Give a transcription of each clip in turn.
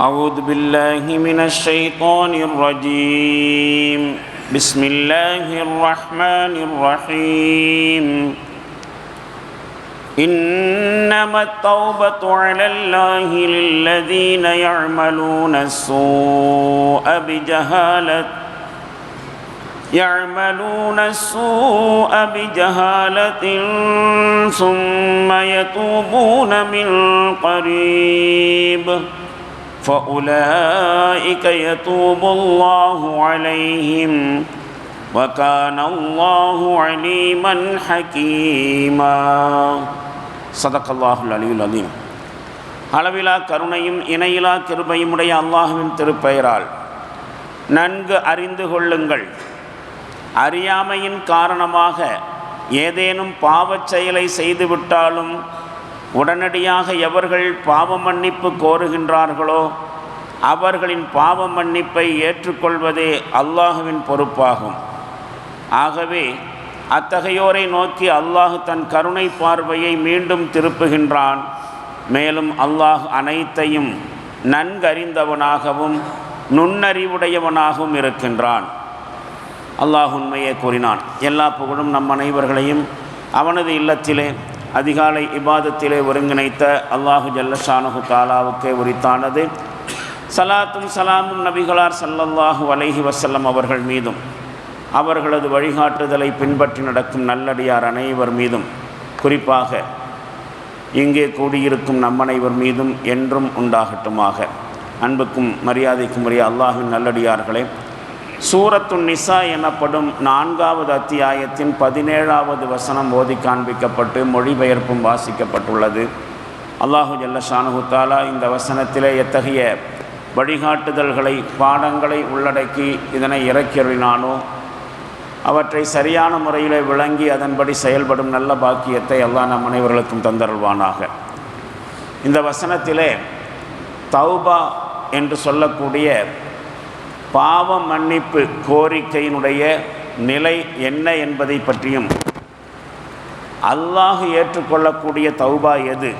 أعوذ بالله من الشيطان الرجيم. بسم الله الرحمن الرحيم. إنما التوبة على الله للذين يعملون السوء بجهالة يعملون السوء بجهالة ثم يتوبون من قريب فأولئك يتوب الله عليهم وكان الله عليما حكيما صدق الله العلي العظيم அளவிலா கருணையும் இணையிலா கிருபையும் உடைய அல்லாஹுவின் திருப்பெயரால் நன்கு அறிந்து கொள்ளுங்கள் அறியாமையின் காரணமாக ஏதேனும் பாவச் செயலை செய்துவிட்டாலும் உடனடியாக எவர்கள் பாவ மன்னிப்பு கோருகின்றார்களோ அவர்களின் பாவ மன்னிப்பை ஏற்றுக்கொள்வதே அல்லாஹுவின் பொறுப்பாகும். ஆகவே அத்தகையோரை நோக்கி அல்லாஹ் தன் கருணை பார்வையை மீண்டும் திருப்புகின்றான். மேலும் அல்லாஹ் அனைத்தையும் நன்கறிந்தவனாகவும் நுண்ணறிவுடையவனாகவும் இருக்கின்றான். அல்லாஹ் உண்மையே கூறினான். எல்லா புகழும் நம் அனைவர்களையும் அவனது இல்லத்திலே அதிகாலை இபாதத்திலே ஒருங்கிணைத்த அல்லாஹு ஜல்லஷானு தாலாவுக்கே உரித்தானது. சலாத்தும் சலாமும் நபிகளார் சல்லல்லாஹு அலைஹி வசல்லம் அவர்கள் மீதும் அவர்களது வழிகாட்டுதலை பின்பற்றி நடக்கும் நல்லடியார் அனைவர் மீதும் குறிப்பாக இங்கே கூடியிருக்கும் நம்மனைவர் மீதும் என்றும் உண்டாகட்டுமாக. அன்புக்கும் மரியாதைக்கும் உரிய அல்லாஹின் நல்லடியார்களே சூரத்துன் நிசா எனப்படும் நான்காவது அத்தியாயத்தின் பதினேழாவது வசனம் ஓதி காண்பிக்கப்பட்டு மொழிபெயர்ப்பும் வாசிக்கப்பட்டுள்ளது. அல்லாஹு ஜல்ல ஷானுகுத்தாலா இந்த வசனத்திலே எத்தகைய வழிகாட்டுதல்களை பாடங்களை உள்ளடக்கி இதனை இறக்கியறினானோ அவற்றை சரியான முறையில் விளங்கி அதன்படி செயல்படும் நல்ல பாக்கியத்தை எல்லா நம் அனைவர்களுக்கும் தந்தருள்வானாக. இந்த வசனத்திலே தௌபா என்று சொல்லக்கூடிய பாவ மன்னிப்பு கோரிக்கையினுடைய நிலை என்ன என்பதை பற்றியும் அல்லாஹ் ஏற்றுக்கொள்ளக்கூடிய தௌபா எது?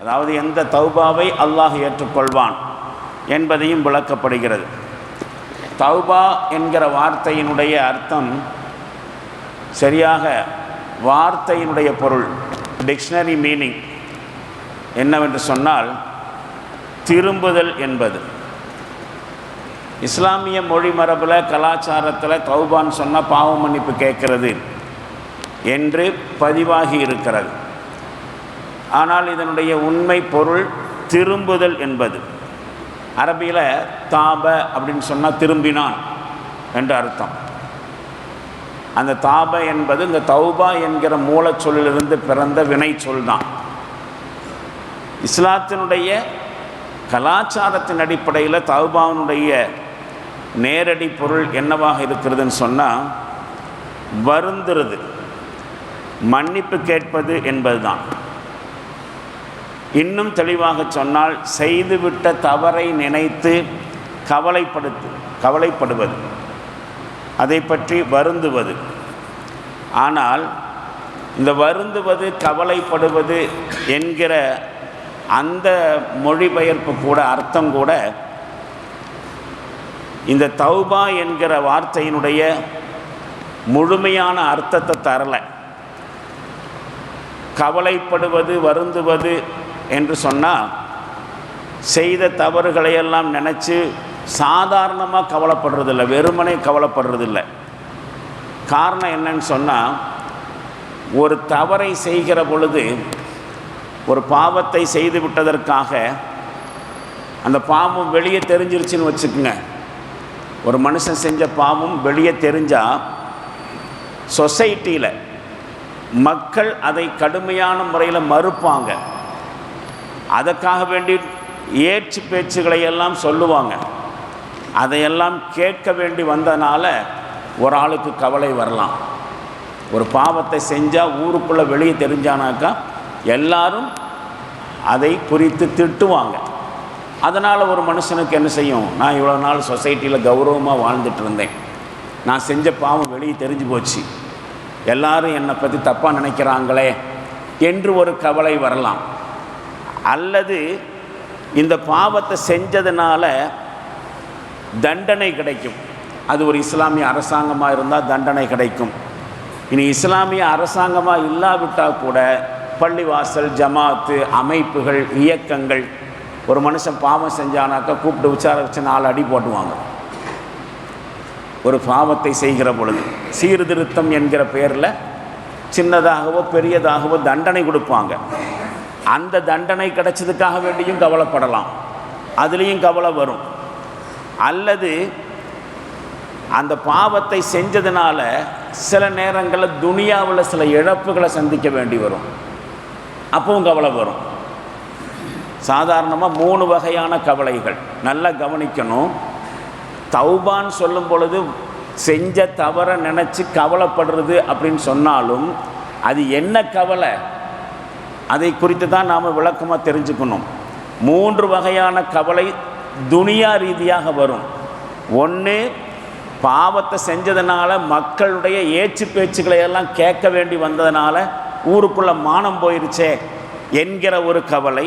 அதாவது எந்த தௌபாவை அல்லாஹ் ஏற்றுக்கொள்வான் என்பதையும் விளக்கப்படுகிறது. தௌபா என்கிற வார்த்தையினுடைய அர்த்தம் சரியாக வார்த்தையினுடைய பொருள் டிக்ஷனரி மீனிங் என்னவென்று சொன்னால் திரும்புதல் என்பது. இஸ்லாமிய மொழி மரபில் கலாச்சாரத்தில் தௌபான்னு சொன்னால் பாவ மன்னிப்பு கேட்கிறது என்று பதிவாகி இருக்கிறது. ஆனால் இதனுடைய உண்மை பொருள் திரும்புதல் என்பது. அரபியில் தாப அப்படின்னு சொன்னால் திரும்பினான் என்று அர்த்தம். அந்த தாப என்பது இந்த தௌபா என்கிற மூலச்சொல்லிலிருந்து பிறந்த வினை சொல் தான். இஸ்லாத்தினுடைய கலாச்சாரத்தின் அடிப்படையில் தௌபாவினுடைய நேரடி பொருள் என்னவாக இருக்கிறதுன்னு சொன்னால் வருந்துறது. மன்னிப்பு கேட்பது என்பதுதான். இன்னும் தெளிவாக சொன்னால் செய்துவிட்ட தவறை நினைத்து கவலைப்படுத்து கவலைப்படுவது. அதை பற்றி வருந்துவது. ஆனால் இந்த வருந்துவது கவலைப்படுவது என்கிற அந்த மொழிபெயர்ப்பு கூட அர்த்தம் கூட இந்த தௌபா என்கிற வார்த்தையினுடைய முழுமையான அர்த்தத்தை தரலை. கவலைப்படுவது வருந்துவது என்று சொன்னால் செய்த தவறுகளையெல்லாம் நினச்சி சாதாரணமாக கவலைப்படுறதில்ல வெறுமனே கவலைப்படுறதில்ல. காரணம் என்னன்னு சொன்னால் ஒரு தவறை செய்கிற பொழுது ஒரு பாவத்தை செய்து விட்டதற்காக அந்த பாவம் வெளியே தெரிஞ்சிருச்சுன்னு வச்சுக்கோங்க. ஒரு மனுஷன் செஞ்ச பாவம் வெளியே தெரிஞ்சால் சொசைட்டியில் மக்கள் அதை கடுமையான முறையில் மறுப்பாங்க. அதற்காக வேண்டி ஏற்று பேச்சுகளை எல்லாம் சொல்லுவாங்க. அதையெல்லாம் கேட்க வேண்டி வந்தனால ஒரு ஆளுக்கு கவலை வரலாம். ஒரு பாவத்தை செஞ்சால் ஊருக்குள்ளே வெளியே தெரிஞ்சானாக்கா எல்லாரும் அதை குறித்து திட்டுவாங்க. அதனால் ஒரு மனுஷனுக்கு என்ன செய்யும்? நான் இவ்வளோ நாள் சொசைட்டியில் கௌரவமாக வாழ்ந்துட்டு இருந்தேன். நான் செஞ்ச பாவம் வெளியே தெரிஞ்சு போச்சு. எல்லாரும் என்னை பற்றி தப்பாக நினைக்கிறாங்களே என்று ஒரு கவலை வரலாம். அல்லது இந்த பாவத்தை செஞ்சதுனால தண்டனை கிடைக்கும். அது ஒரு இஸ்லாமிய அரசாங்கமாக இருந்தால் தண்டனை கிடைக்கும். இனி இஸ்லாமிய அரசாங்கமாக இல்லாவிட்டால் கூட பள்ளிவாசல் ஜமாத்து அமைப்புகள் இயக்கங்கள் ஒரு மனுஷன் பாவம் செஞ்சானாக்கா கூப்பிட்டு விசார வச்சு நாலு அடி போட்டுவாங்க. ஒரு பாவத்தை செய்கிற பொழுது சீர்திருத்தம் என்கிற பேரில் சின்னதாகவோ பெரியதாகவோ தண்டனை கொடுப்பாங்க. அந்த தண்டனை கிடைச்சதுக்காக வேண்டியும் கவலைப்படலாம். அதுலேயும் கவலை வரும். அல்லது அந்த பாவத்தை செஞ்சதுனால சில நேரங்களில் துனியாவில் சில இழப்புகளை சந்திக்க வேண்டி வரும். அப்பவும் கவலை வரும். சாதாரணமாக மூணு வகையான கவலைகள். நல்லா கவனிக்கணும். தௌபான்னு சொல்லும் பொழுது செஞ்ச தவற நினச்சி கவலைப்படுறது அப்படின்னு சொன்னாலும் அது என்ன கவலை? அதை குறித்து தான் நாம் விளக்கமாக தெரிஞ்சுக்கணும். மூன்று வகையான கவலை துனியா ரீதியாக வரும். ஒன்று பாவத்தை செஞ்சதுனால மக்களுடைய ஏச்சு பேச்சுக்களை எல்லாம் கேட்க வேண்டி வந்ததுனால ஊருக்குள்ளே மானம் போயிருச்சே என்கிற ஒரு கவலை.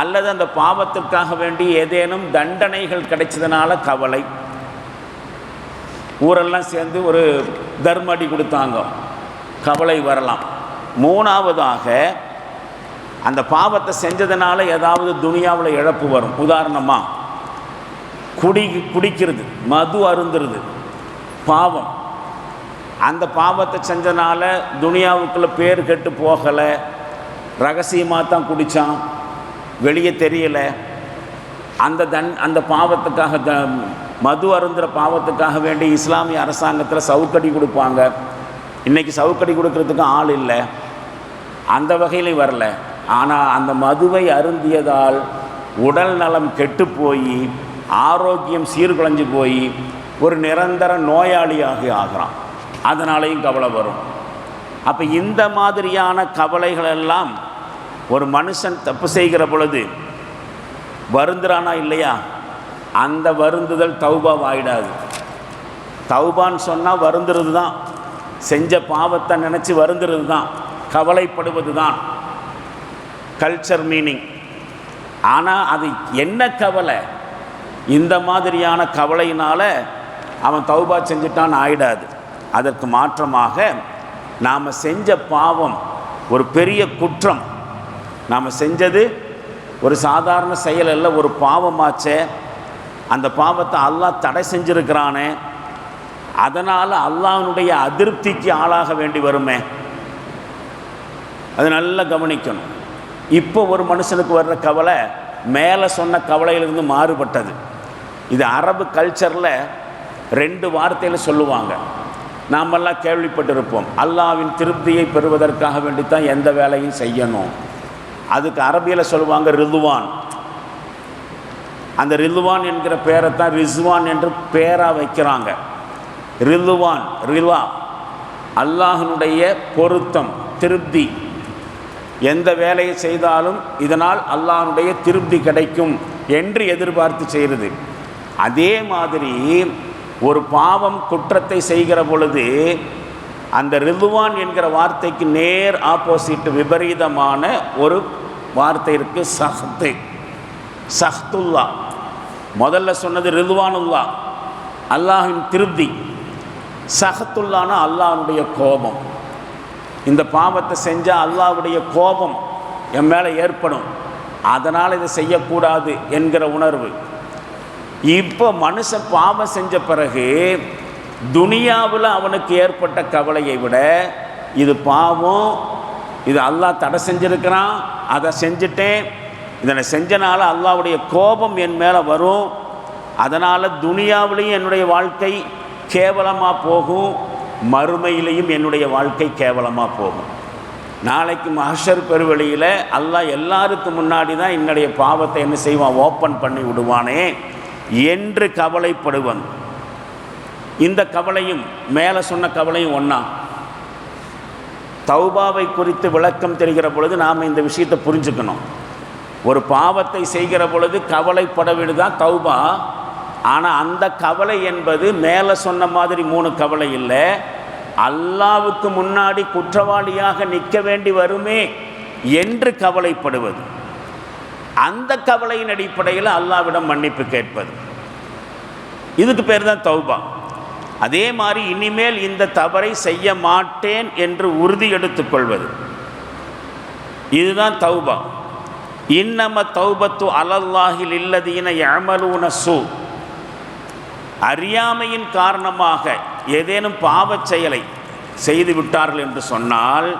அல்லது அந்த பாவத்திற்காக வேண்டி ஏதேனும் தண்டனைகள் கிடைச்சதுனால கவலை. ஊரெல்லாம் சேர்ந்து ஒரு தர்மடி கொடுத்தாங்க. கவலை வரலாம். மூணாவதாக அந்த பாவத்தை செஞ்சதுனால ஏதாவது துனியாவில் இழப்பு வரும். உதாரணமாக குடி குடிக்கிறது மது அருந்துறது பாவம். அந்த பாவத்தை செஞ்சனால துனியாவுக்குள்ளே பேர் கெட்டு போகலை. ரகசியமாக தான் குடித்தான் வெளியே தெரியல. அந்த தன் அந்த பாவத்துக்காக த மது அருந்துகிற பாவத்துக்காக வேண்டி இஸ்லாமிய அரசாங்கத்தில் சவுக்கடி கொடுப்பாங்க. இன்றைக்கி சவுக்கடி கொடுக்கறதுக்கு ஆள் இல்லை. அந்த வகையிலையும் வரல. ஆனால் அந்த மதுவை அருந்தியதால் உடல் நலம் கெட்டு போய் ஆரோக்கியம் சீர்குலைஞ்சு போய் ஒரு நிரந்தர நோயாளியாக ஆகிறான். அதனாலேயும் கவலை வரும். அப்போ இந்த மாதிரியான கவலைகளெல்லாம் ஒரு மனுஷன் தப்பு செய்கிற பொழுது வருந்துறானா இல்லையா? அந்த வருந்துதல் தௌபா ஆகிடாது தௌபான்னு சொன்னால் வருந்துறது தான் செஞ்ச பாவத்தை நினச்சி வருந்துறது தான் கவலைப்படுவது தான் கல்ச்சர் மீனிங் ஆனால் அது என்ன கவலை? இந்த மாதிரியான கவலையினால் அவன் தௌபா செஞ்சுட்டான்னு ஆயிடாது. அதற்கு மாற்றமாக நாம் செஞ்ச பாவம் ஒரு பெரிய குற்றம். நாம் செஞ்சது ஒரு சாதாரண செயல் அல்ல ஒரு பாவமாச்சே. அந்த பாவத்தை அல்லாஹ் தடை செஞ்சுருக்கிறானே. அதனால் அல்லாஹனுடைய அதிருப்திக்கு ஆளாக வேண்டி வருமே. அது நல்லா கவனிக்கணும். இப்போ ஒரு மனுஷனுக்கு வர்ற கவலை மேலே சொன்ன கவலையிலிருந்து மாறுபட்டது. இது அரபு கல்ச்சரில் ரெண்டு வார்த்தையில் சொல்லுவாங்க. நாமெல்லாம் கேள்விப்பட்டிருப்போம். அல்லாவின் திருப்தியை பெறுவதற்காக வேண்டித்தான் எந்த வேலையும் செய்யணும். அதுக்கு அரபியில் சொல்லுவாங்க ரிதுவான். அந்த ரிதுவான் என்கிற பேரை தான் ரிஸ்வான் என்று பேராக வைக்கிறாங்க. ரிதுவான் ரிவா அல்லாஹனுடைய பொருத்தம் திருப்தி. எந்த வேலையை செய்தாலும் இதனால் அல்லாஹனுடைய திருப்தி கிடைக்கும் என்று எதிர்பார்த்து செய்கிறது. அதே மாதிரி ஒரு பாவம் குற்றத்தை செய்கிற பொழுது அந்த ரிதுவான் என்கிற வார்த்தைக்கு நேர் ஆப்போசிட் விபரீதமான ஒரு வார்த்தை இருக்கு சஹ்து. சஹ்துல்லா. முதல்ல சொன்னது ரிதுவானுல்லா. அல்லாஹின் திருப்தி. சஹத்துல்லான அல்லாஹனுடைய கோபம். இந்த பாவத்தை செஞ்சால் அல்லாஹ்வுடைய கோபம் என் மேலே ஏற்படும். அதனால் இதை செய்யக்கூடாது என்கிற உணர்வு. இப்போ மனுஷ பாவம் செஞ்ச பிறகு துனியாவில் அவனுக்கு ஏற்பட்ட கவலையை விட இது பாவம் இது அல்லாஹ் தடை செஞ்சுருக்கிறான் அதை செஞ்சுட்டேன். இதனை செஞ்சனால அல்லாவுடைய கோபம் என் மேலே வரும். அதனால் துனியாவிலையும் என்னுடைய வாழ்க்கை கேவலமாக போகும். மறுமையிலையும் என்னுடைய வாழ்க்கை கேவலமாக போகும். நாளைக்கு மஹர் பெருவெளியில் அல்லாஹ் எல்லாருக்கும் முன்னாடி தான் என்னுடைய பாவத்தை என்ன செய்வான்? ஓப்பன் பண்ணி விடுவானே என்று கவலைப்படுவன். இந்த கவலையும் மேலே சொன்ன கவலையும் ஒன்றா தௌபாவை குறித்து விளக்கம் தெரிகிற பொழுது நாம் இந்த விஷயத்தை புரிஞ்சுக்கணும். ஒரு பாவத்தை செய்கிற பொழுது கவலைப்பட தான் தௌபா. ஆனால் அந்த கவலை என்பது மேலே சொன்ன மாதிரி மூணு கவலை இல்லை. அல்லாவுக்கு முன்னாடி குற்றவாளியாக நிற்க வேண்டி வருமே என்று கவலைப்படுவது. அந்த கவலையின் அடிப்படையில் அல்லாவிடம் மன்னிப்பு கேட்பது. இதுக்கு பேர் தான் தௌபா. அதே மாதிரி இனிமேல் இந்த தவறை செய்ய மாட்டேன் என்று உறுதி எடுத்துக்கொள்வது. இதுதான் தௌபா. இன்னம தௌபத்து அலல்லாஹில் இல்லதீன யமலூன சூ. அறியாமையின் காரணமாக ஏதேனும் பாவச் செயலை செய்து விட்டார்கள் என்று சொன்னால்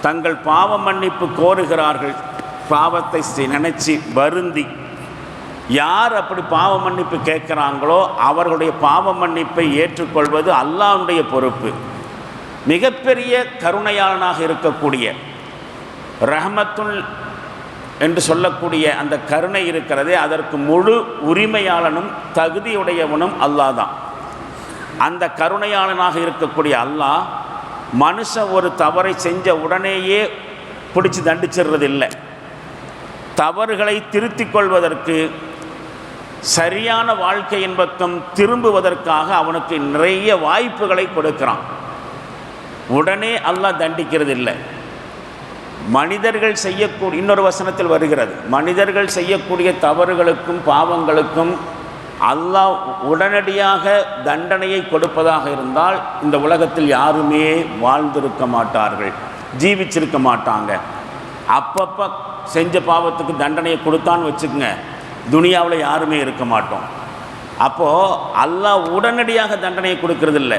தங்கள் பாவ மன்னிப்பு கோருகிறார்கள். பாவத்தை செ- நினைச்சு வருந்தி யார் அப்படி பாவ மன்னிப்பு கேட்குறாங்களோ அவர்களுடைய பாவ மன்னிப்பை ஏற்றுக்கொள்வது அல்லாவுடைய பொறுப்பு. மிகப்பெரிய கருணையாளனாக இருக்கக்கூடிய ரஹமத்துல் என்று சொல்லக்கூடிய அந்த கருணை இருக்கிறதே அதற்கு முழு உரிமையாளனும் தகுதியுடையவனும் அல்லாஹ் தான் அந்த கருணையாளனாக இருக்கக்கூடிய அல்லாஹ் மனுஷன் ஒரு தவறை செஞ்ச உடனேயே பிடிச்சி தண்டிச்சிடுறது இல்லை தவறுகளை திருத்திக் கொள்வதற்கு சரியான வாழ்க்கையின் பக்கம் திரும்புவதற்காக அவனுக்கு நிறைய வாய்ப்புகளை கொடுக்கிறான். உடனே அல்லாஹ் தண்டிக்கிறது இல்லை மனிதர்கள் செய்யக்கூடிய இன்னொரு வசனத்தில் வருகிறது. மனிதர்கள் செய்யக்கூடிய தவறுகளுக்கும் பாவங்களுக்கும் அல்லாஹ் உடனடியாக தண்டனையை கொடுப்பதாக இருந்தால் இந்த உலகத்தில் யாருமே வாழ்ந்திருக்க மாட்டார்கள் ஜீவிச்சிருக்க மாட்டாங்க. அப்பப்போ செஞ்ச பாவத்துக்கு தண்டனையை கொடுத்தான்னு வச்சுக்கோங்க. துனியாவில் யாருமே இருக்க மாட்டோம். அப்போது அல்லாஹ் உடனடியாக தண்டனையை கொடுக்கறதில்ல.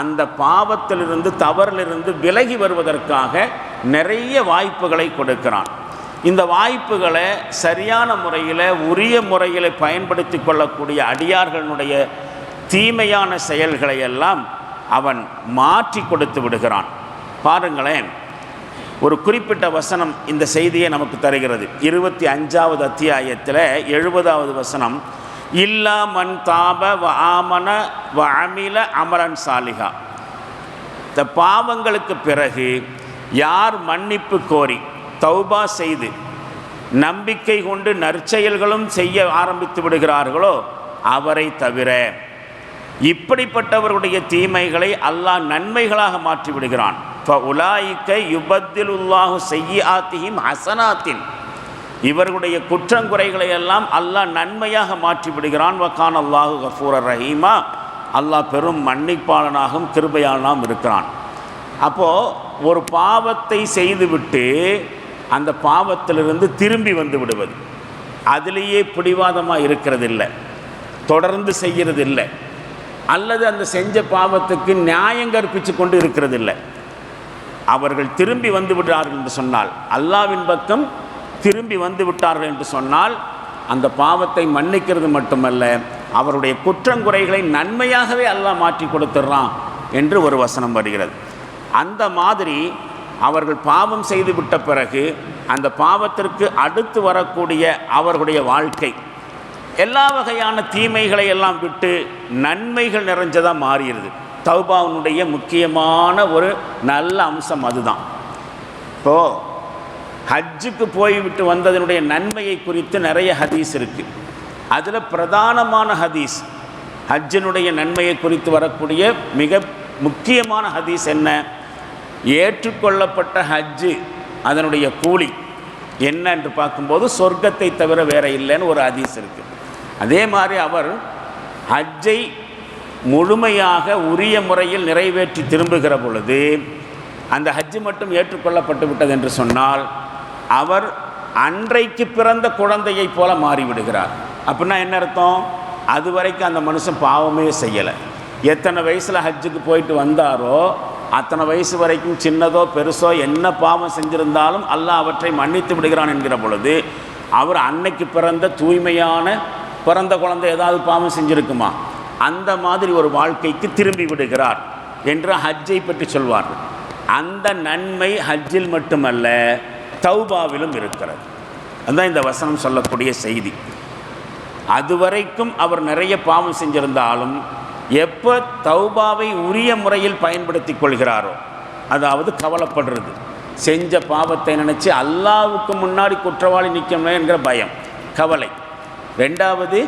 அந்த பாவத்திலிருந்து தவறிலிருந்து விலகி வருவதற்காக நிறைய வாய்ப்புகளை கொடுக்கிறான். இந்த வாய்ப்புகளை சரியான முறையில் உரிய முறையில் பயன்படுத்தி கொள்ளக்கூடிய அடியார்களுடைய தீமையான செயல்களை எல்லாம் அவன் மாற்றி கொடுத்து விடுகிறான். பாருங்களேன். ஒரு குறிப்பிட்ட வசனம் இந்த செய்தியை நமக்கு தருகிறது. இருபத்தி அஞ்சாவது அத்தியாயத்தில் எழுபதாவது வசனம் இல்லா மண் தாப வ ஆமன வ அமில அமரன் சாலிகா. இந்த பாவங்களுக்கு பிறகு யார் மன்னிப்பு கோரி தௌபா செய்து நம்பிக்கை கொண்டு நற்செயல்களும் செய்ய ஆரம்பித்து விடுகிறார்களோ அவரை தவிர இப்படிப்பட்டவருடைய தீமைகளை அல்லாஹ் நன்மைகளாக மாற்றி விடுகிறான். உலாய்க்க யுபத்திலுல்லாஹு செய்யாத்தியும் ஹசனாத்தின் இவர்களுடைய குற்றங்குறைகளை எல்லாம் அல்லாஹ் நன்மையாக மாற்றி விடுகிறான் வக்கான் அல்லாஹு கஃபூர ரஹீமா அல்லாஹ் பெரும் மன்னிப்பாளனாகவும் கிருபையாளனாகவும் இருக்கிறான். அப்போது ஒரு பாவத்தை செய்துவிட்டு அந்த பாவத்திலிருந்து திரும்பி வந்து விடுவது. அதிலேயே பிடிவாதமாக இருக்கிறதில்ல. தொடர்ந்து செய்கிறதில்லை. அல்லது அந்த செஞ்ச பாவத்துக்கு நியாயம் கற்பித்து கொண்டு இருக்கிறதில்லை. அவர்கள் திரும்பி வந்து விடுறார்கள் என்று சொன்னால் அல்லாவின் பக்கம் திரும்பி வந்து விட்டார்கள் என்று சொன்னால் அந்த பாவத்தை மன்னிக்கிறது மட்டுமல்ல அவருடைய குற்றங்குறைகளை நன்மையாகவே அல்லாஹ் மாற்றி கொடுத்துட்றான் என்று ஒரு வசனம் வருகிறது. அந்த மாதிரி அவர்கள் பாவம் செய்து விட்ட பிறகு அந்த பாவத்திற்கு அடுத்து வரக்கூடிய அவர்களுடைய வாழ்க்கை எல்லா வகையான தீமைகளை எல்லாம் விட்டு நன்மைகள் நிறைஞ்சதாக மாறிடுது. தௌபாவுனுடைய முக்கியமான ஒரு நல்ல அம்சம் அதுதான். இப்போது ஹஜ்ஜுக்கு போய்விட்டு வந்ததனுடைய நன்மையை குறித்து நிறைய ஹதீஸ் இருக்குது அதில் பிரதானமான ஹதீஸ் ஹஜ்ஜினுடைய நன்மையை குறித்து வரக்கூடிய மிக முக்கியமான ஹதீஸ் என்ன? ஏற்றுக்கொள்ளப்பட்ட ஹஜ்ஜு அதனுடைய கூலி என்ன என்று பார்க்கும்போது சொர்க்கத்தை தவிர வேற இல்லைன்னு ஒரு ஹதீஸ் இருக்குது அதே மாதிரி அவர் ஹஜ்ஜை முழுமையாக உரிய முறையில் நிறைவேற்றி திரும்புகிற பொழுது அந்த ஹஜ்ஜு மட்டும் ஏற்றுக்கொள்ளப்பட்டு விட்டது என்று சொன்னால் அவர் அன்றைக்கு பிறந்த குழந்தையைப் போல மாறிவிடுகிறார். அப்படின்னா என்ன அர்த்தம்? அது வரைக்கும் அந்த மனுஷன் பாவமே செய்யலை. எத்தனை வயசில் ஹஜ்ஜுக்கு போயிட்டு வந்தாரோ அத்தனை வயசு வரைக்கும் சின்னதோ பெருசோ என்ன பாவம் செஞ்சிருந்தாலும் அல்லாஹ் அவற்றை மன்னித்து விடுகிறான் என்கிற பொழுது அவர் அன்னைக்கு பிறந்த தூய்மையான பிறந்த குழந்தை ஏதாவது பாவம் செஞ்சுருக்குமா? அந்த மாதிரி ஒரு வாழ்க்கைக்கு திரும்பி விடுகிறார் என்று ஹஜ்ஜை பற்றி சொல்வார்கள். அந்த நன்மை ஹஜ்ஜில் மட்டுமல்ல தௌபாவிலும் இருக்கிறது. அதுதான் இந்த வசனம் சொல்லக்கூடிய செய்தி. அதுவரைக்கும் அவர் நிறைய பாவம் செஞ்சிருந்தாலும் எப்போ தௌபாவை உரிய முறையில் பயன்படுத்தி கொள்கிறாரோ அதாவது கவலைப்படுறது. செஞ்ச பாவத்தை நினச்சி அல்லாவுக்கு முன்னாடி குற்றவாளி நிற்கணும் என்கிற பயம் கவலை. ரெண்டாவது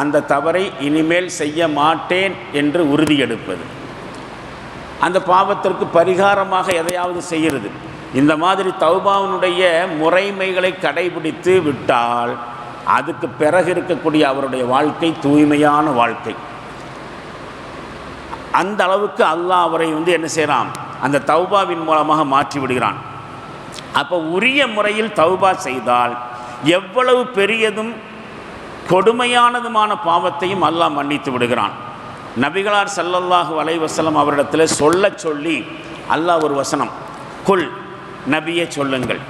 அந்த தவறை இனிமேல் செய்ய மாட்டேன் என்று உறுதியெடுப்பது. அந்த பாவத்திற்கு பரிகாரமாக எதையாவது செய்கிறது. இந்த மாதிரி தௌபாவினுடைய முறைமைகளை கடைபிடித்து விட்டால் அதுக்கு பிறகு இருக்கக்கூடிய அவருடைய வாழ்க்கை தூய்மையான வாழ்க்கை. அந்த அளவுக்கு அல்லாஹ் அவரை வந்து என்ன செய்கிறான் அந்த தௌபாவின் மூலமாக மாற்றி விடுகிறான். அப்போ உரிய முறையில் தௌபா செய்தால் எவ்வளவு பெரியதும் கொடுமையானதுமான பாவத்தையும் அல்லாஹ் மன்னித்து விடுகிறான். நபிகளார் சல்லல்லாஹு அலைவசலம் அவரிடத்தில் சொல்ல சொல்லி அல்லாஹ் ஒரு வசனம். குல் நபியை சொல்லுங்கள்.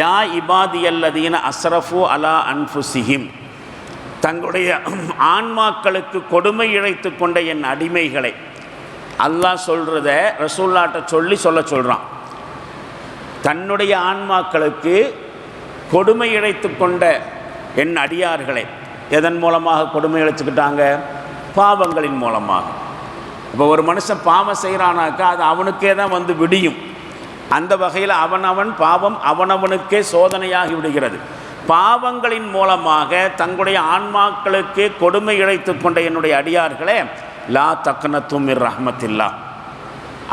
யா இபாதியல்லதீன அஸ்ரஃபு அலா அன்ஃபுசிஹிம் தங்களுடைய ஆன்மாக்களுக்கு கொடுமை இழைத்து கொண்ட என் அடிமைகளை அல்லாஹ் சொல்கிறத ரசூல்லாட்ட சொல்லி சொல்ல சொல்கிறான் தன்னுடைய ஆன்மாக்களுக்கு கொடுமை இழைத்து கொண்ட என் அடியார்களை எதன் மூலமாக கொடுமை இழைச்சிக்கிட்டாங்க பாவங்களின் மூலமாக. இப்போ ஒரு மனுஷன் பாவம் செய்கிறானாக்கா அது அவனுக்கே தான் வந்து விடியும். அந்த வகையில் அவனவன் பாவம் அவனவனுக்கே சோதனையாகி விடுகிறது. பாவங்களின் மூலமாக தங்களுடைய ஆன்மாக்களுக்கு கொடுமை இழைத்து கொண்ட என்னுடைய அடியார்களே லா தக்கனத்தும் இர் ரஹமத்தில்லா.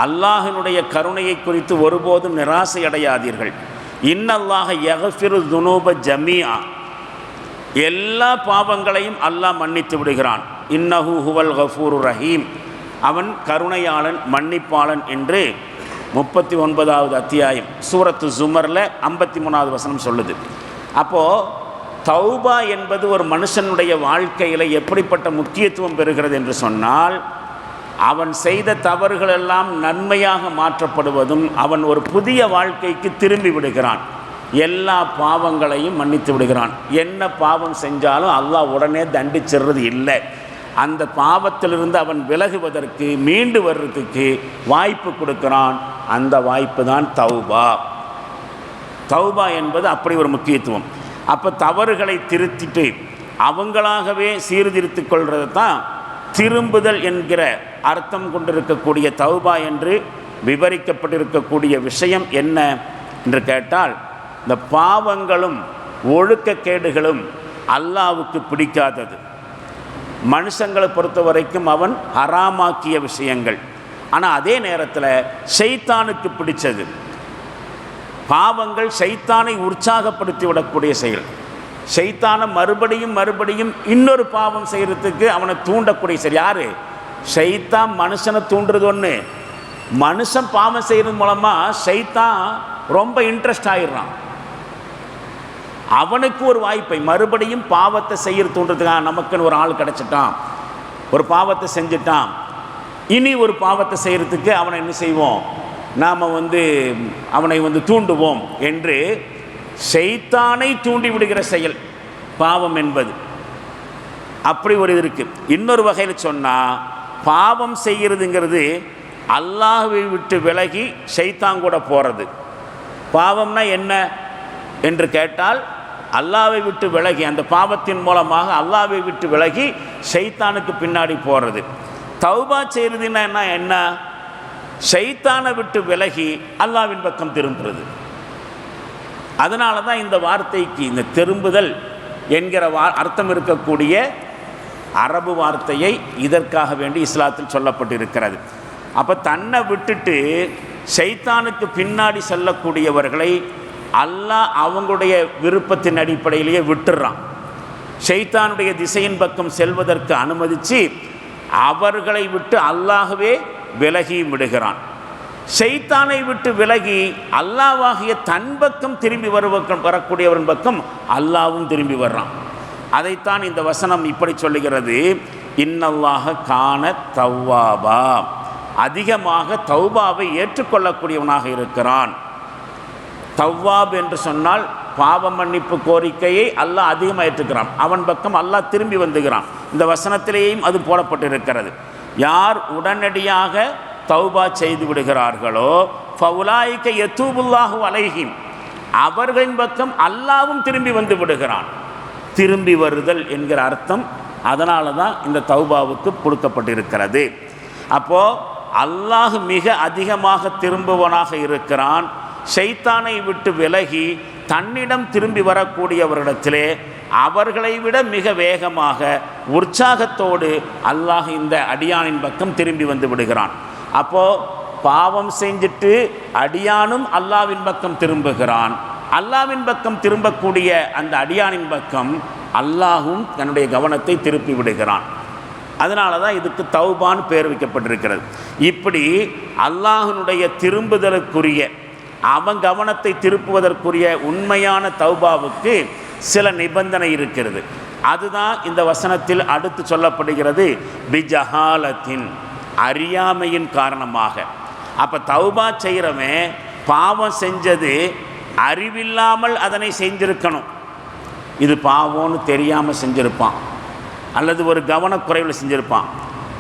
அல்லாஹினுடைய கருணையை குறித்து ஒருபோதும் நிராசை அடையாதீர்கள் இன்னல்லாக யகஃபிரு துனூப ஜமியா எல்லா பாவங்களையும் அல்லாஹ் மன்னித்து விடுகிறான். இன்னஹு ஹுவல் கஃபூரு ரஹீம். அவன் கருணையாளன் மன்னிப்பாளன் என்று முப்பத்தி ஒன்பதாவது அத்தியாயம் சூரத்து ஜுமரில் ஐம்பத்தி மூணாவது வசனம் சொல்லுது. அப்போது தௌபா என்பது ஒரு மனுஷனுடைய வாழ்க்கையில் எப்படிப்பட்ட முக்கியத்துவம் பெறுகிறது என்று சொன்னால் அவன் செய்த தவறுகள் எல்லாம் நன்மையாக மாற்றப்படுவதும் அவன் ஒரு புதிய வாழ்க்கைக்கு திரும்பி விடுகிறான். எல்லா பாவங்களையும் மன்னித்து விடுகிறான். என்ன பாவம் செஞ்சாலும் அல்லாஹ் உடனே தண்டிச்சிடுறது இல்லை. அந்த பாவத்திலிருந்து அவன் விலகுவதற்கு மீண்டு வர்றதுக்கு வாய்ப்பு கொடுக்கிறான். அந்த வாய்ப்பு தான் தௌபா. தௌபா என்பது அப்படி ஒரு முக்கியத்துவம். அப்போ தவறுகளை திருத்திட்டு அவங்களாகவே சீர்திருத்தி கொள்வது தான் திரும்புதல் என்கிற அர்த்தம் கொண்டிருக்கக்கூடிய தௌபா என்று விவரிக்கப்பட்டிருக்கக்கூடிய விஷயம் என்ன என்று கேட்டால் இந்த பாவங்களும் ஒழுக்கக்கேடுகளும் அல்லாவுக்கு பிடிக்காதது. மனுஷங்களை பொறுத்த வரைக்கும் அவன் அறாமாக்கிய விஷயங்கள். ஆனால் அதே நேரத்தில் ஷைத்தானுக்கு பிடிச்சது. பாவங்கள் ஷைத்தானை உற்சாகப்படுத்தி விடக்கூடிய செயல். ஷைத்தானை மறுபடியும் மறுபடியும் இன்னொரு பாவம் செய்கிறதுக்கு அவனை தூண்டக்கூடிய செயல். யார்? ஷைத்தான் மனுஷனை தூண்டுறது ஒன்று மனுஷன் பாவம் செய்கிறது மூலமாக சைத்தான் ரொம்ப இன்ட்ரெஸ்ட் ஆகிடுறான் அவனுக்கு ஒரு வாய்ப்பை மறுபடியும் பாவத்தை செய்ய தூண்டுறதுக்காக நமக்குன்னு ஒரு ஆள் கிடச்சிட்டான். ஒரு பாவத்தை செஞ்சிட்டான். இனி ஒரு பாவத்தை செய்கிறதுக்கு அவனை என்ன செய்வோம்? நாம் வந்து அவனை வந்து தூண்டுவோம் என்று செய்தானை தூண்டி விடுகிற செயல் பாவம் என்பது. அப்படி ஒரு இது இருக்குது இன்னொரு வகையில் சொன்னால் பாவம் செய்கிறதுங்கிறது அல்லாஹை விட்டு விலகி ஷைத்தான் கூட போகிறது பாவம்னா என்ன? என்று கேட்டால் அல்லாவை விட்டு விலகி அந்த பாவத்தின் மூலமாக அல்லாவை விட்டு விலகி சைத்தானுக்கு பின்னாடி போகிறது தௌபா செய்கிறதுன்னா என்ன? என்ன? சைத்தானை விட்டு விலகி அல்லாவின் பக்கம் திரும்புறது. அதனால தான் இந்த வார்த்தைக்கு இந்த திரும்புதல் என்கிற வா அர்த்தம் இருக்கக்கூடிய அரபு வார்த்தையை இதற்காக வேண்டி இஸ்லாத்தில் சொல்லப்பட்டிருக்கிறது. அப்போ தன்னை விட்டுட்டு ஷைத்தானுக்கு பின்னாடி செல்லக்கூடியவர்களை அல்லாஹ் அவங்களுடைய விருப்பத்தின் அடிப்படையிலேயே விட்டுறான். ஷைத்தானுடைய திசையின் பக்கம் செல்வதற்கு அனுமதித்து அவர்களை விட்டு அல்லாகவே விலகி விடுகிறான். ஷைத்தானை விட்டு விலகி அல்லாவாகிய தன் பக்கம் திரும்பி வருவக்கம் வரக்கூடியவரின் பக்கம் அல்லாவும் திரும்பி வர்றான். அதைத்தான் இந்த வசனம் இப்படி சொல்லுகிறது. இன்னல்லாக காண தவ்வாபா அதிகமாக தௌபாவை ஏற்றுக்கொள்ளக்கூடியவனாக இருக்கிறான். தவ்வாப் என்று சொன்னால் பாவ மன்னிப்பு கோரிக்கையை அல்லாஹ் அதிகமாக ஏற்றுக்கிறான் அவன் பக்கம் அல்லாஹ் திரும்பி வந்துகிறான். இந்த வசனத்திலேயும் அது போடப்பட்டிருக்கிறது. யார் உடனடியாக தௌபா செய்து விடுகிறார்களோ ஃபவுலாய்க்க எத்தூபுல்லாஹு அலைஹிம் அவர்களின் பக்கம் அல்லாவும் திரும்பி வந்து விடுகிறான். திரும்பி வருதல் என்கிற அர்த்தம் அதனால தான் இந்த தௌபாவுக்கு கொடுக்கப்பட்டிருக்கிறது. அப்போது அல்லாஹ் மிக அதிகமாக திரும்புவனாக இருக்கிறான். ஷைத்தானை விட்டு விலகி தன்னிடம் திரும்பி வரக்கூடியவரிடத்திலே அவர்களை விட மிக வேகமாக உற்சாகத்தோடு அல்லாஹ் இந்த அடியானின் பக்கம் திரும்பி வந்து விடுகிறான். அப்போது பாவம் செஞ்சுட்டு அடியானும் அல்லாவின் பக்கம் திரும்புகிறான். அல்லாவின் பக்கம் திரும்பக்கூடிய அந்த அடியானின் பக்கம் அல்லாஹும் தன்னுடைய கவனத்தை திருப்பி விடுகிறான். அதனால தான் இதுக்கு தௌபான்னு பேர் வைக்கப்பட்டிருக்கிறது. இப்படி அல்லாஹினுடைய திரும்புதலுக்குரிய அவன் கவனத்தை திருப்புவதற்குரிய உண்மையான தௌபாவுக்கு சில நிபந்தனை இருக்கிறது. அதுதான் இந்த வசனத்தில் அடுத்து சொல்லப்படுகிறது பிஜஹாலத்தின் அறியாமையின் காரணமாக. அப்போ தௌபா செய்கிறவன் பாவம் செஞ்சது அறிவில்லாமல் அதனை செஞ்சிருக்கணும். இது பாவம்னு தெரியாமல் செஞ்சிருப்பான். அல்லது ஒரு கவனக்குறைவில் செஞ்சிருப்பான்.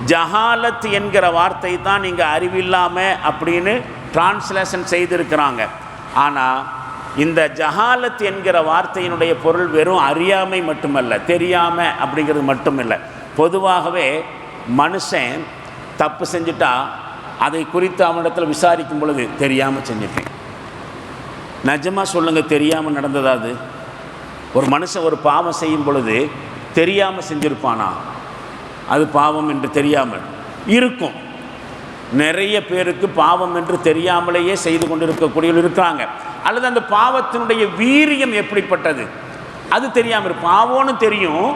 ஜஹாலத் என்கிற வார்த்தை தான் நீங்கள் அறிவில்லாமல் அப்படின்னு டிரான்ஸ்லேஷன் செய்திருக்கிறாங்க. ஆனால் இந்த ஜஹாலத் என்கிற வார்த்தையினுடைய பொருள் வெறும் அறியாமை மட்டுமல்ல தெரியாமல் அப்படிங்கிறது மட்டுமில்லை. பொதுவாகவே மனுஷன் தப்பு செஞ்சுட்டா அதை குறித்து அவனிடத்தில் விசாரிக்கும் பொழுது தெரியாமல் செஞ்சுட்டேன். நிஜமாக சொல்லுங்கள் தெரியாமல் நடந்ததா அது? ஒரு மனுஷன் ஒரு பாவம் செய்யும் பொழுது தெரியாமல் செஞ்சுருப்பானா? அது பாவம் என்று தெரியாமல் இருக்கும். நிறைய பேருக்கு பாவம் என்று தெரியாமலேயே செய்து கொண்டிருக்கக்கூடியவர்கள் இருக்கிறாங்க. அல்லது அந்த பாவத்தினுடைய வீரியம் எப்படிப்பட்டது? அது தெரியாமல் பாவம்னு தெரியும்.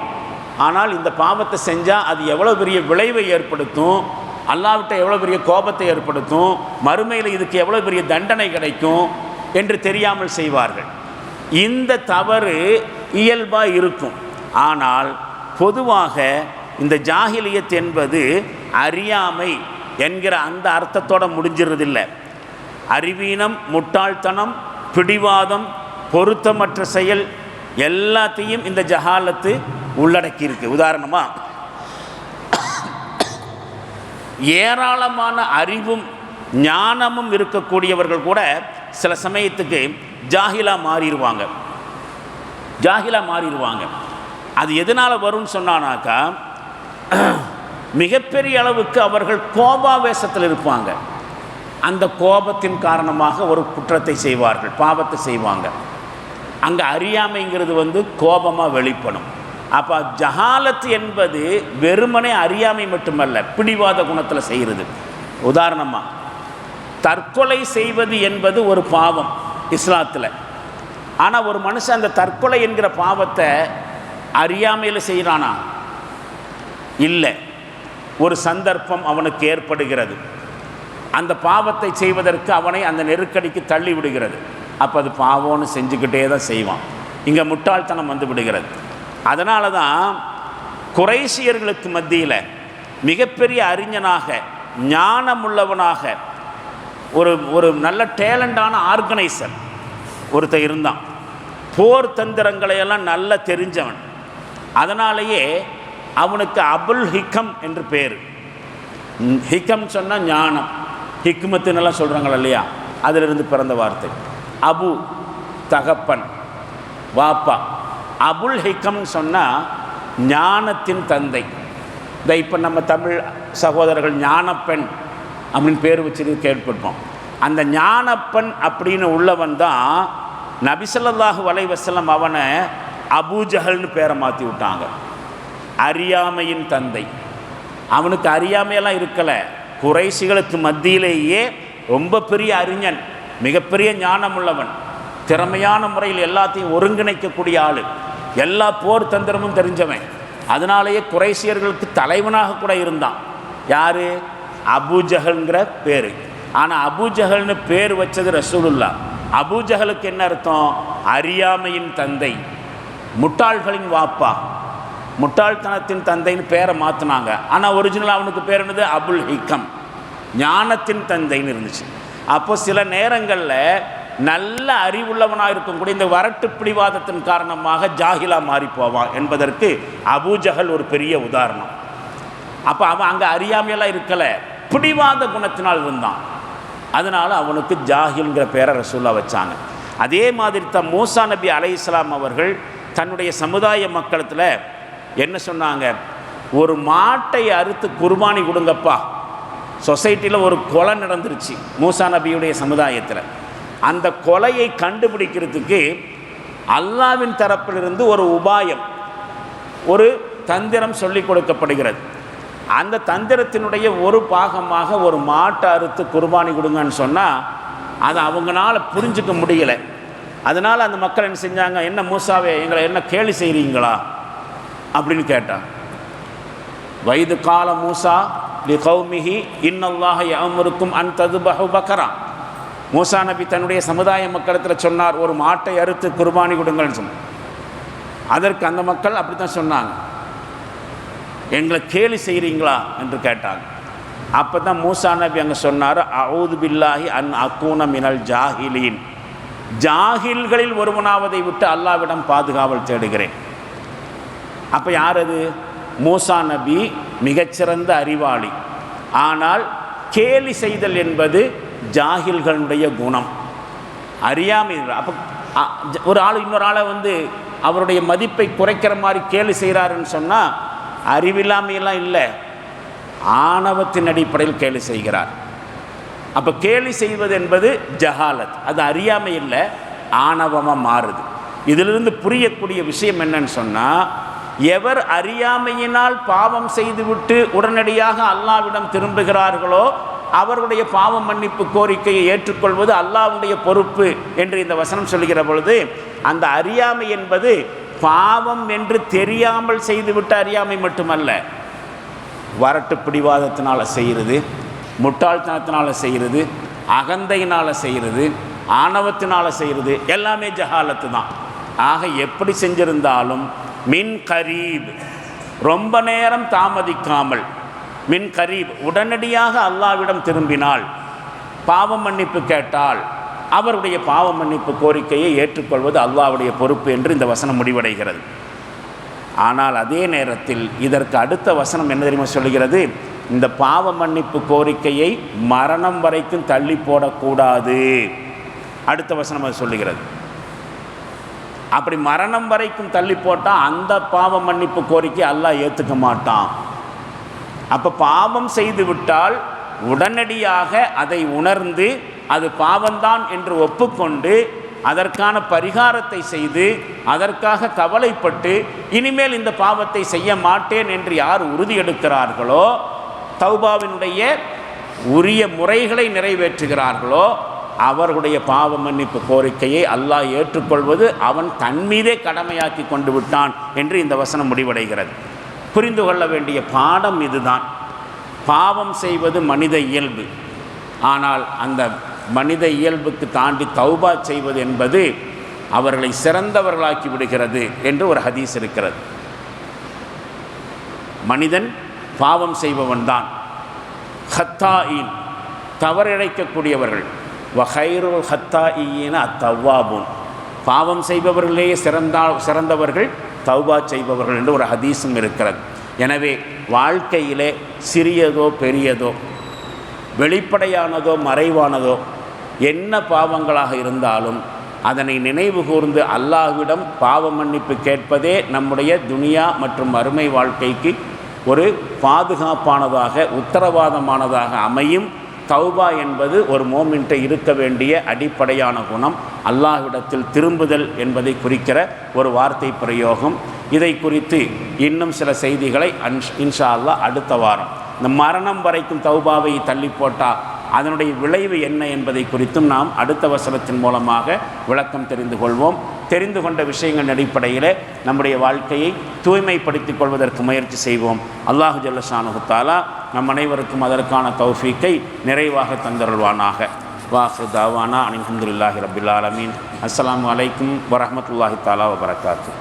ஆனால் இந்த பாவத்தை செஞ்சால் அது எவ்வளோ பெரிய விளைவை ஏற்படுத்தும்? அல்லாவிட்ட எவ்வளோ பெரிய கோபத்தை ஏற்படுத்தும்? மறுமையில் இதுக்கு எவ்வளோ பெரிய தண்டனை கிடைக்கும்? என்று தெரியாமல் செய்வார்கள். இந்த தவறு இயல்பாக இருக்கும். ஆனால் பொதுவாக இந்த ஜாகிலியத் என்பது அறியாமை என்கிற அந்த அர்த்தத்தோடு முடிஞ்சிருதில்லை அறிவீனம் முட்டாள்தனம் பிடிவாதம் பொருத்தமற்ற செயல் எல்லாத்தையும் இந்த ஜஹாலத்து உள்ளடக்கி இருக்கு ஏராளமான அறிவும் ஞானமும் இருக்கக்கூடியவர்கள் கூட சில சமயத்துக்கு ஜாகிலா மாறிடுவாங்க ஜாகிலா மாறிடுவாங்க அது எதனால் வரும்னு சொன்னானாக்கா மிகப்பெரிய அளவுக்கு அவர்கள் கோபாவேசத்தில் இருப்பாங்க. அந்த கோபத்தின் காரணமாக ஒரு குற்றத்தை செய்வார்கள் பாவத்தை செய்வாங்க. அங்கே அறியாமைங்கிறது வந்து கோபமாக வெளிப்படும். அப்போ ஜஹாலத் என்பது வெறுமனே அறியாமை மட்டுமல்ல பிடிவாத குணத்தில் செய்கிறது உதாரணமாக தற்கொலை செய்வது என்பது ஒரு பாவம் இஸ்லாத்தில். ஆனால் ஒரு மனுஷன் அந்த தற்கொலை என்கிற பாவத்தை அறியாமையில் செய்கிறானா இல்லை. ஒரு சந்தர்ப்பம் அவனுக்கு ஏற்படுகிறது. அந்த பாவத்தை செய்வதற்கு அவனை அந்த நெருக்கடிக்கு தள்ளி விடுகிறது. அப்போ அது பாவம்னு செஞ்சுக்கிட்டே தான் செய்வான். இங்கே முட்டாள்தனம் வந்து விடுகிறது. அதனால தான் குறைசியர்களுக்கு மத்தியில் மிகப்பெரிய அறிஞனாக ஞானமுள்ளவனாக ஒரு ஒரு நல்ல டேலண்டான ஆர்கனைசர் ஒருத்தன் இருந்தான். போர் தந்திரங்களையெல்லாம் நல்லா தெரிஞ்சவன். அதனாலேயே அவனுக்கு அபுல் ஹிக்கம் என்று பேர். ஹிக்கம் சொன்னால் ஞானம். ஹிக்மத்துன்னெல்லாம் சொல்கிறாங்களா இல்லையா? அதிலிருந்து பிறந்த வார்த்தை. அபு தகப்பன் வாப்பா. அபுல் ஹிக்கம்னு சொன்னால் ஞானத்தின் தந்தை. இந்த இப்போ நம்ம தமிழ் சகோதரர்கள் ஞானப்பெண் அப்படின்னு பேர் வச்சு கேள்விப்பட்டோம் அந்த ஞானப்பன் அப்படின்னு உள்ளவன் தான் நபிசல்லாஹு வலைவசலம் அவனை அபூஜஹல்னு பேரை மாற்றி விட்டாங்க. அறியாமையின் தந்தை. அவனுக்கு அறியாமையெல்லாம் இருக்கலை. குறைசிகளுக்கு மத்தியிலேயே ரொம்ப பெரிய அறிஞன் மிகப்பெரிய ஞானமுள்ளவன் திறமையான முறையில் எல்லாத்தையும் ஒருங்கிணைக்கக்கூடிய ஆள். எல்லா போர் தந்திரமும் தெரிஞ்சவன். அதனாலேயே குறைசியர்களுக்கு தலைவனாக கூட இருந்தான். யார்? அபூஜஹல்ங்கிற பேர். ஆனால் அபூஜஹல்னு பேர் வச்சது ரசூலுல்லா அபுஜகலுக்கு என்ன அர்த்தம்? அறியாமையின் தந்தை. முட்டாள்களின் வாப்பா. முட்டாள்தனத்தின் தந்தைன்னு பேரை மாற்றினாங்க ஆனால் ஒரிஜினலாக அவனுக்கு பேர் என்னது? அபுல் ஹிக்கம். ஞானத்தின் தந்தைன்னு இருந்துச்சு. அப்போ சில நேரங்களில் நல்ல அறிவுள்ளவனாக இருக்கக்கூடிய இந்த வரட்டு பிடிவாதத்தின் காரணமாக ஜாகிலா மாறி போவான் என்பதற்கு அபூஜகல் ஒரு பெரிய உதாரணம். அப்போ அவன் அங்கே அறியாமையெல்லாம் இருக்கலை. பிடிவாத குணத்தினால் இருந்தான் அதனால் அவனுக்கு ஜாகில்ங்கிற பேரை ரசூல்லா வச்சாங்க. அதே மாதிரி தான் மூசா நபி அலை அவர்கள் தன்னுடைய சமுதாய மக்களத்தில் என்ன சொன்னாங்க? ஒரு மாட்டை அறுத்து குர்பானி கொடுங்கப்பா. சொசைட்டியில் ஒரு கொலை நடந்துருச்சு மூசா நபியுடைய சமுதாயத்தில். அந்த கொலையை கண்டுபிடிக்கிறதுக்கு அல்லாவின் தரப்பிலிருந்து ஒரு உபாயம் ஒரு தந்திரம் சொல்லிக் கொடுக்கப்படுகிறது. அந்த தந்திரத்தினுடைய ஒரு பாகமாக ஒரு மாட்டை அறுத்து குர்பானி கொடுங்கன்னு சொன்னால் அதை அவங்களால புரிஞ்சுக்க முடியலை. அதனால் அந்த மக்கள் என்ன செஞ்சாங்க? என்ன மூசாவே எங்களை என்ன கேலி செய்கிறீங்களா அப்படின்னு கேட்டான் வயது கால மூசா லி கௌமிஹி இன்னல்லாஹ யாமருக்கும் அன் ததுபஹு பக்கரா. மூசா நபி தன்னுடைய சமுதாய மக்களத்தில் சொன்னார் ஒரு மாட்டை அறுத்து குர்பானி கொடுங்கள்னு சொன்னார். அதற்கு அந்த மக்கள் அப்படி தான் சொன்னாங்க. எங்களை கேலி செய்கிறீங்களா என்று கேட்டாங்க. அப்போ தான் மூசா நபி அங்கே சொன்னார் அவுது பில்லாஹி அன் அக்கூன மினல் ஜாஹிலீன். ஜாகில்களில் ஒருவனாவதை விட்டு அல்லாவிடம் பாதுகாவல் தேடுகிறேன். அப்போ யார் அது மூசா நபி மிகச்சிறந்த அறிவாளி. ஆனால் கேலி செய்தல் என்பது ஜாகில்களுடைய குணம். அறியாமை அப்போ ஜ- ஒரு ஆள் இன்னொரு ஆளை வந்து அவருடைய மதிப்பை குறைக்கிற மாதிரி கேலி செய்கிறாருன்னு சொன்னால் அறிவில்லாமையெல்லாம் இல்லை. ஆணவத்தின் அடிப்படையில் கேலி செய்கிறார். அப்போ கேலி செய்வது என்பது ஜஹாலத். அது அறியாமை இல்லை ஆணவமாக மாறுது. இதிலிருந்து புரியக்கூடிய விஷயம் என்னன்னு சொன்னால் எவர் அறியாமையினால் பாவம் செய்துவிட்டு உடனடியாக அல்லாவிடம் திரும்புகிறார்களோ அவர்களுடைய பாவ மன்னிப்பு கோரிக்கையை ஏற்றுக்கொள்வது அல்லாவுடைய பொறுப்பு என்று இந்த வசனம் சொல்கிற பொழுது அந்த அறியாமை என்பது பாவம் என்று தெரியாமல் செய்துவிட்ட அறியாமை மட்டுமல்ல வரட்டு பிடிவாதத்தினால் செய்கிறது முட்டாள்தனத்தினால் செய்கிறது அகந்தையினால் செய்கிறது ஆணவத்தினால் செய்கிறது எல்லாமே ஜஹாலத்து தான் ஆக எப்படி செஞ்சிருந்தாலும் மின் கரீப். ரொம்ப நேரம் தாமதிக்காமல் மின் கரீப். உடனடியாக அல்லாவிடம் திரும்பினால் பாவ மன்னிப்பு கேட்டால் அவருடைய பாவ மன்னிப்பு கோரிக்கையை ஏற்றுக்கொள்வது அல்லாவுடைய பொறுப்பு என்று இந்த வசனம் முடிவடைகிறது. ஆனால் அதே நேரத்தில் இதற்கு அடுத்த வசனம் என்ன தெரியுமா சொல்லுகிறது? இந்த பாவ மன்னிப்பு கோரிக்கையை மரணம் வரைக்கும் தள்ளி போடக்கூடாது. அடுத்த வசனம் அது சொல்லுகிறது. அப்படி மரணம் வரைக்கும் தள்ளி போட்டால் அந்த பாவ மன்னிப்பு கோரிக்கை அல்லாஹ் ஏற்றுக்க மாட்டான். அப்போ பாவம் செய்து விட்டால் உடனடியாக அதை உணர்ந்து அது பாவம்தான் என்று ஒப்புக்கொண்டு அதற்கான பரிகாரத்தை செய்து அதற்காக கவலைப்பட்டு இனிமேல் இந்த பாவத்தை செய்ய மாட்டேன் என்று யார் உறுதி எடுக்கிறார்களோ தௌபாவினுடைய உரிய முறைகளை நிறைவேற்றுகிறார்களோ அவர்களுடைய பாவ மன்னிப்பு கோரிக்கையை அல்லாஹ் ஏற்றுக்கொள்வது அவன் தன் மீதே கடமையாக்கி கொண்டு விட்டான் என்று இந்த வசனம் முடிவடைகிறது. புரிந்து கொள்ள வேண்டிய பாடம் இதுதான். பாவம் செய்வது மனித இயல்பு. ஆனால் அந்த மனித இயல்புக்கு தாண்டி தௌபா செய்வது என்பது அவர்களை சிறந்தவர்களாக்கி விடுகிறது என்று ஒரு ஹதீஸ் இருக்கிறது. மனிதன் பாவம் செய்பவன்தான். ஹத்தாயின் தவறிழைக்கக்கூடியவர்கள். வஹைருல் ஹத்தாயின அத்தவ்வாபூன். பாவம் செய்பவர்களே சிறந்தா சிறந்தவர்கள் தௌபா செய்பவர்கள் என்று ஒரு ஹதீஸும் இருக்கிறது. எனவே வாழ்க்கையிலே சிறியதோ பெரியதோ வெளிப்படையானதோ மறைவானதோ என்ன பாவங்களாக இருந்தாலும் அதனை நினைவு கூர்ந்து அல்லாஹ்விடம் பாவ மன்னிப்பு கேட்பதே நம்முடைய துனியா மற்றும் அருமை வாழ்க்கைக்கு ஒரு பாதுகாப்பானதாக உத்தரவாதமானதாக அமையும். தௌபா என்பது ஒரு மோமின்ட்டை இருக்க வேண்டிய அடிப்படையான குணம் அல்லாஹ்விடத்தில் திரும்புதல் என்பதை குறிக்கிற ஒரு வார்த்தை பிரயோகம். இதை குறித்து இன்னும் சில செய்திகளை அன்ஷ் இன்ஷா அல்லாஹ் அடுத்த வாரம். இந்த மரணம் வரைக்கும் தௌபாவை தள்ளி போட்டால் அதனுடைய விளைவு என்ன என்பதை குறித்தும் நாம் அடுத்த வசனத்தின் மூலமாக விளக்கம் தெரிந்து கொள்வோம். தெரிந்து கொண்ட விஷயங்களின் அடிப்படையில் நம்முடைய வாழ்க்கையை தூய்மைப்படுத்திக் கொள்வதற்கு முயற்சி செய்வோம். அல்லாஹு ஜல்லஷானு நம் அனைவருக்கும் அதற்கான தௌஃபீக்கை நிறைவாக தந்தருள்வானாக. வாஹு தாவானா அனிஹம்துல்லாஹி ரபில் ஆலமீன். அஸ்ஸலாமு அலைக்கும் வரஹ்மத்துல்லாஹி தாலா வபரகாத்து.